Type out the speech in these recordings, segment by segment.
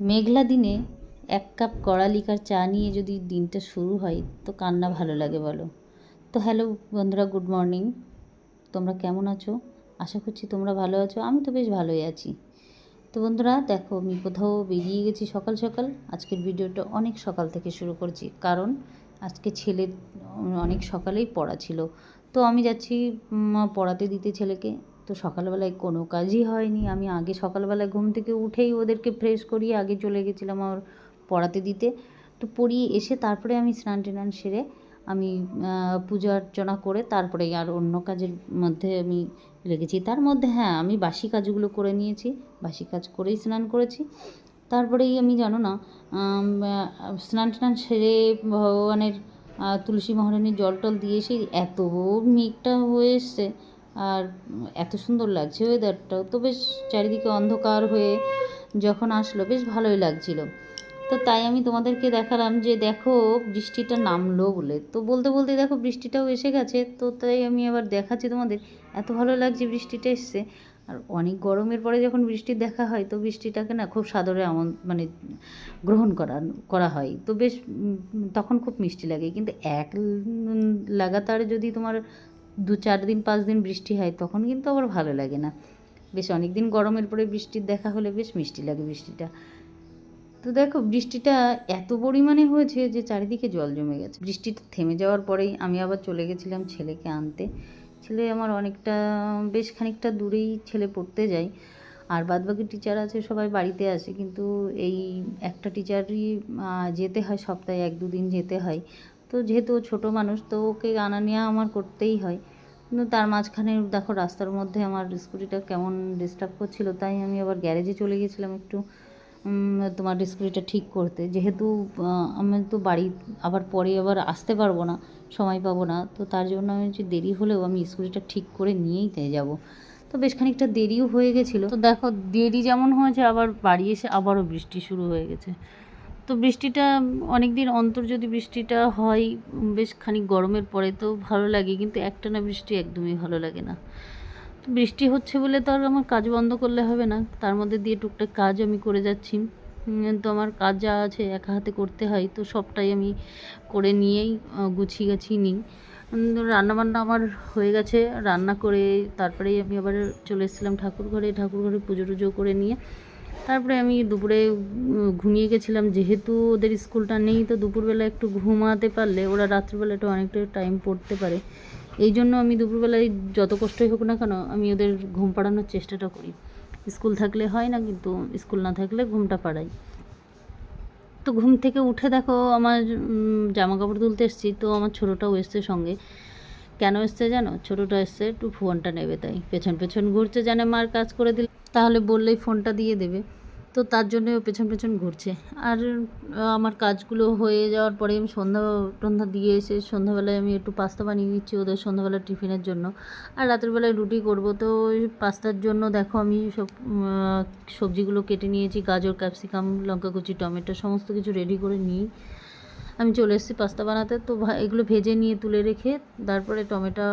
মেঘলা দিনে এক কাপ কড়া লিকার চা নিয়ে যদি দিনটা শুরু হয়, তো কান্না ভালো লাগে বলো। তো হ্যালো বন্ধুরা, গুড মর্নিং। তোমরা কেমন আছো? আশা করছি তোমরা ভালো আছো, আমি তো বেশ ভালোই আছি। তো বন্ধুরা, দেখো, আমি কোথাও বেরিয়ে গেছি সকাল সকাল। আজকের ভিডিওটা অনেক সকাল থেকে শুরু করছি। কারণ আজকে ছেলের অনেক সকালেই পড়া ছিল। তো আমি যাচ্ছি পড়াতে দিতে ছেলেকে। তো সকালবেলায় কোনো কাজই হয়নি। আমি আগে সকালবেলায় ঘুম থেকে উঠেই ওদেরকে ফ্রেশ করিয়ে আগে চলে গেছিলাম আমার পড়াতে দিতে। তো পড়িয়ে এসে তারপরে আমি স্নান টান সেরে আমি পূজা অর্চনা করে তারপরে আর অন্য কাজের মধ্যে আমি লেগেছি। তার মধ্যে হ্যাঁ আমি বাসি কাজগুলো করে নিয়েছি। বাসি কাজ করেই স্নান করেছি। তারপরেই আমি জানো না স্নান টান সেরে ভগবানের তুলসী মহারানীর জল টল দিয়ে সেই এত মেঘটা হয়ে এসছে। আর এত সুন্দর লাগছে ওয়েদারটাও তো বেশ চারিদিকে অন্ধকার হয়ে যখন আসলো, বেশ ভালোই লাগছিল। তো তাই আমি তোমাদেরকে দেখালাম যে দেখো বৃষ্টিটা নামলো বলে। তো বলতে বলতে দেখো বৃষ্টিটাও এসে গেছে। তো তাই আমি আবার দেখাচ্ছি তোমাদের। এত ভালো লাগছে বৃষ্টিটা এসছে। আর অনেক গরমের পরে যখন বৃষ্টির দেখা হয়, তো বৃষ্টিটাকে না খুব সাদরে আমন মানে গ্রহণ করা করা হয়। তো বেশ তখন খুব মিষ্টি লাগে। কিন্তু এক লাগাতার যদি তোমার দু চার দিন, পাঁচ দিন বৃষ্টি হয়, তখন কিন্তু আবার ভালো লাগে না। বেশ অনেক দিন গরমের পরে বৃষ্টির দেখা হলে বেশ মিষ্টি লাগে বৃষ্টিটা। তো দেখো, বৃষ্টিটা এত পরিমাণে হয়েছে যে চারিদিকে জল জমে গেছে। বৃষ্টিটা থেমে যাওয়ার পরেই আমি আবার চলে গেছিলাম ছেলেকে আনতে। ছেলে আমার অনেকটা, বেশ খানিকটা দূরেই ছেলে পড়তে যায় আর বাদবাকি টিচার আছে, সবাই বাড়িতে আসে কিন্তু এই একটা টিচারই যেতে হয় সপ্তাহে এক দুদিন যেতে হয়। তো যেহেতু ছোটো মানুষ, তো ওকে আনা নেওয়া আমার করতেই হয়। কিন্তু তার মাঝখানে, দেখো রাস্তার মধ্যে আমার স্কুটিটা কেমন ডিস্টার্ব করছিল, তাই আমি আবার গ্যারেজে চলে গেছিলাম একটু। তোমার স্কুটিটা ঠিক করতে। যেহেতু আমি তো বাড়ি আবার পরে আবার আসতে পারব না, সময় পাবো না, তো তার জন্য আমি যে দেরি হলেও আমি স্কুটিটা ঠিক করে নিয়েই তাই যাব। তো বেশ খানিকটা দেরিও হয়ে গেছিল। তো দেখো, দেরি যেমন হয়েছে, আবার বাড়ি এসে আবারও বৃষ্টি শুরু হয়ে গেছে। তো বৃষ্টিটা অনেক দিন অন্তর যদি বৃষ্টিটা হয় বেশ খানিক গরমের পরে তো ভালো লাগে, কিন্তু একটানা বৃষ্টি একদমই ভালো লাগে না। বৃষ্টি হচ্ছে বলে তো আর আমার কাজ বন্ধ করলে হবে না। তার মধ্যে দিয়ে টুকটাক কাজ আমি করে যাচ্ছি। তো আমার কাজ যা আছে একা হাতে করতে হয়, তো সবটাই আমি করে নিয়েই গুছিয়ে গাছিয়ে নিই। রান্নাবান্না আমার হয়ে গেছে। রান্না করে তারপরেই আমি আবার চলে এসেছিলাম ঠাকুর ঘরে ঠাকুর ঘরে পুজো টুজো করে নিয়ে তারপরে আমি দুপুরে ঘুমিয়ে গেছিলাম। যেহেতু ওদের স্কুলটা নেই, তো দুপুরবেলা একটু ঘুমাতে পারলে ওরা রাত্রিবেলা একটু অনেকটা টাইম পড়তে পারে। এই জন্য আমি দুপুরবেলায় যত কষ্টই হোক না কেন, আমি ওদের ঘুম পাড়ানোর চেষ্টাটা করি। স্কুল থাকলে হয় না, কিন্তু স্কুল না থাকলে ঘুমটা পাড়াই। তো ঘুম থেকে উঠে দেখো, আমার জামা কাপড় তুলতে এসেছি, তো আমার ছোটোটাও এসছে সঙ্গে। কেন এসছে জানো? ছোটোটা এসছে একটু ফোনটা নেবে তাই। পেছন পেছন ঘুরছে, জানে মার কাজ করে দিলে। তাহলে বললেই ফোনটা দিয়ে দেবে। তো তার জন্যে ও পেছন পেছন ঘুরছে। আর আমার কাজগুলো হয়ে যাওয়ার পরে আমি সন্ধ্যা টন্ধা দিয়ে এসে সন্ধ্যাবেলায় আমি একটু পাস্তা বানিয়ে দিচ্ছি ওদের সন্ধ্যাবেলা টিফিনের জন্য। আর রাতের বেলায় রুটি করব। তো পাস্তার জন্য দেখো আমি সব সবজিগুলো কেটে নিয়েছি। গাজর, ক্যাপসিকাম, লঙ্কা কুচি, টমেটো, সমস্ত কিছু রেডি করে নিই। আমি চলে এসেছি পাস্তা বানাতে। তো এগুলো ভেজে নিয়ে তুলে রেখে তারপরে টমেটো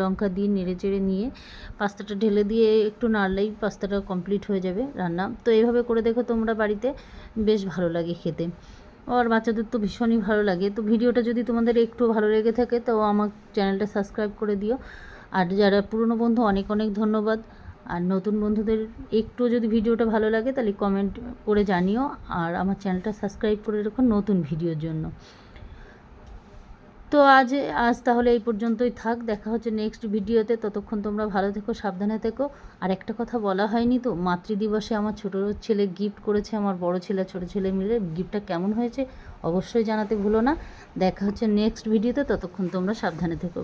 লঙ্কা দিয়ে নেড়ে চেড়ে নিয়ে পাস্তাটা ঢেলে দিয়ে একটু নাড়লেই পাস্তাটা কমপ্লিট হয়ে যাবে রান্না। তো এইভাবে করে দেখো তোমরা বাড়িতে, বেশ ভালো লাগে খেতে। আর বাচ্চাদের তো ভীষণই ভালো লাগে। তো ভিডিওটা যদি তোমাদের একটু ভালো লেগে থাকে তো আমার চ্যানেলটা সাবস্ক্রাইব করে দিও। আর যারা পুরনো বন্ধু, অনেক অনেক ধন্যবাদ। আর নতুন বন্ধুদের একটু যদি ভিডিওটা ভালো লাগে, তাহলে কমেন্ট করে জানিও। আর আমার চ্যানেলটা সাবস্ক্রাইব করে রেখো নতুন ভিডিওর জন্য। তো আজ আজ তাহলে এই পর্যন্তই থাক। দেখা হচ্ছে নেক্সট ভিডিওতে। ততক্ষণ তোমরা ভালো থেকো, সাবধানে থেকো। আর একটা কথা বলা হয়নি তো, মাতৃদিবসে আমার ছোটো ছেলে গিফট করেছে, আমার বড় ছেলে, ছোট ছেলে মিলে। গিফটটা কেমন হয়েছে অবশ্যই জানাতে ভুলো না। দেখা হচ্ছে নেক্সট ভিডিওতে। ততক্ষণ তোমরা সাবধানে থেকো।